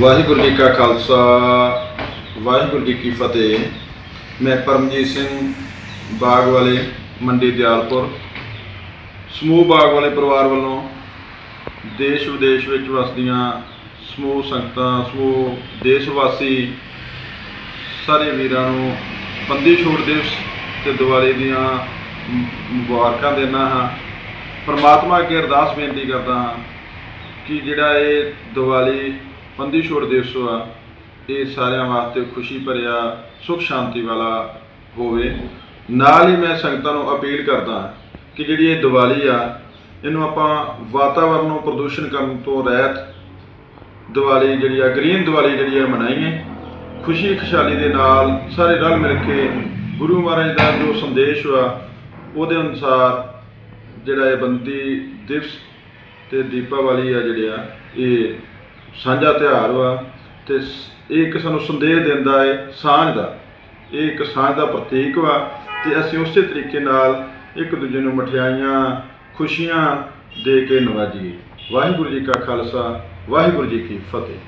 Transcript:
ਵਾਹਿਗੁਰੂ ਜੀ ਕਾ ਖਾਲਸਾ, ਵਾਹਿਗੁਰੂ ਜੀ ਕੀ ਫਤਿਹ। ਮੈਂ ਪਰਮਜੀਤ ਸਿੰਘ ਬਾਗ ਵਾਲੇ ਮੰਡੀ ਦਿਆਲਪੁਰ। ਸਮੂਹ ਬਾਗ ਵਾਲੇ ਪਰਿਵਾਰ ਵੱਲੋਂ ਦੇਸ਼ ਵਿਦੇਸ਼ ਵਿੱਚ ਵਸਦੀਆਂ ਸਮੂਹ ਸੰਗਤਾਂ, ਸਮੂਹ ਦੇਸ਼ ਵਾਸੀ ਸਾਰੇ ਵੀਰਾਂ ਨੂੰ ਬੰਦੀ ਛੋੜ ਦਿਵਸ ਤੇ ਦੀਵਾਲੀ ਦੀਆਂ ਮੁਬਾਰਕਾਂ ਦਿੰਦਾ ਹਾਂ। ਪਰਮਾਤਮਾ ਅੱਗੇ ਅਰਦਾਸ ਬੇਨਤੀ ਕਰਦਾ ਹਾਂ ਕਿ ਜਿਹੜਾ ਇਹ ਦੀਵਾਲੀ ਬੰਦੀ ਛੋੜ ਦਿਵਸ ਆ ਇਹ ਸਾਰਿਆਂ ਵਾਸਤੇ ਖੁਸ਼ੀ ਭਰਿਆ, ਸੁਖ ਸ਼ਾਂਤੀ ਵਾਲਾ ਹੋਵੇ। ਨਾਲ ਹੀ ਮੈਂ ਸੰਗਤਾਂ ਨੂੰ ਅਪੀਲ ਕਰਦਾ ਕਿ ਜਿਹੜੀ ਇਹ ਦੀਵਾਲੀ ਆ, ਇਹਨੂੰ ਆਪਾਂ ਵਾਤਾਵਰਨ ਨੂੰ ਪ੍ਰਦੂਸ਼ਣ ਕਰਨ ਤੋਂ ਰਹਿਤ ਦੀਵਾਲੀ ਜਿਹੜੀ ਆ, ਗ੍ਰੀਨ ਦੀਵਾਲੀ ਜਿਹੜੀ ਆ, ਮਨਾਈਏ। ਖੁਸ਼ੀ, ਖੁਸ਼ਹਾਲੀ ਦੇ ਨਾਲ ਸਾਰੇ ਰਲ ਮਿਲ ਕੇ ਗੁਰੂ ਮਹਾਰਾਜ ਦਾ ਜੋ ਸੰਦੇਸ਼ ਵਾ ਉਹਦੇ ਅਨੁਸਾਰ ਜਿਹੜਾ ਇਹ ਬੰਦੀ ਦਿਵਸ ਤੇ ਦੀਪਾਵਲੀ ਆ ਜਿਹੜੇ ਆ, ਇਹ ਸਾਂਝਾ ਤਿਉਹਾਰ ਵਾ ਤੇ ਸ- ਇਹ ਇੱਕ ਸਾਨੂੰ ਸੰਦੇਸ਼ ਦਿੰਦਾ ਹੈ ਸਾਂਝ ਦਾ। ਇਹ ਇੱਕ ਸਾਂਝ ਦਾ ਪ੍ਰਤੀਕ ਵਾ ਤੇ ਅਸੀਂ ਉਸੇ ਤਰੀਕੇ ਨਾਲ ਇੱਕ ਦੂਜੇ ਨੂੰ ਮਠਿਆਈਆਂ, ਖੁਸ਼ੀਆਂ ਦੇ ਕੇ ਨਵਾਜੀਏ। ਵਾਹਿਗੁਰੂ ਜੀ ਕਾ ਖਾਲਸਾ, ਵਾਹਿਗੁਰੂ ਜੀ ਕੀ ਫਤਿਹ।